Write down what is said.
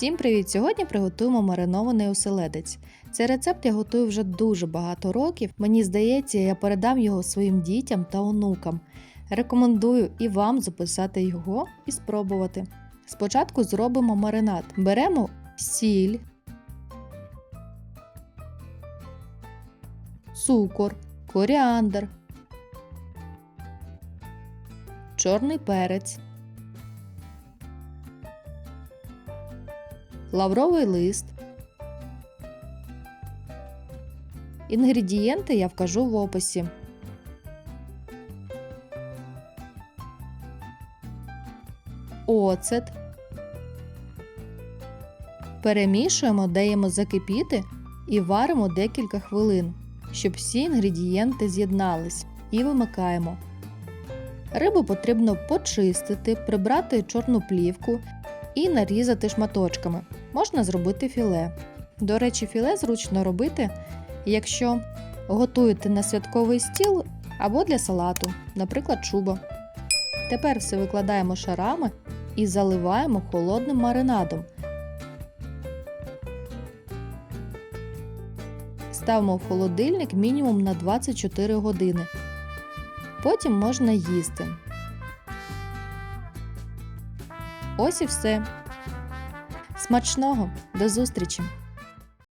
Всім привіт! Сьогодні приготуємо маринований оселедець. Цей рецепт я готую вже дуже багато років. Мені здається, я передам його своїм дітям та онукам. Рекомендую і вам записати його і спробувати. Спочатку зробимо маринад. Беремо сіль, цукор, коріандр, чорний перець. Лавровий лист. Інгредієнти я вкажу в описі. Оцет. Перемішуємо, даємо закипіти і варимо декілька хвилин, щоб всі інгредієнти з'єднались і вимикаємо. Рибу потрібно почистити, прибрати чорну плівку і нарізати шматочками. Можна зробити філе. До речі, філе зручно робити, якщо готуєте на святковий стіл або для салату, наприклад, чубо. Тепер все викладаємо шарами і заливаємо холодним маринадом. Ставимо в холодильник мінімум на 24 години. Потім можна їсти. Ось і все. Смачного! До зустрічі!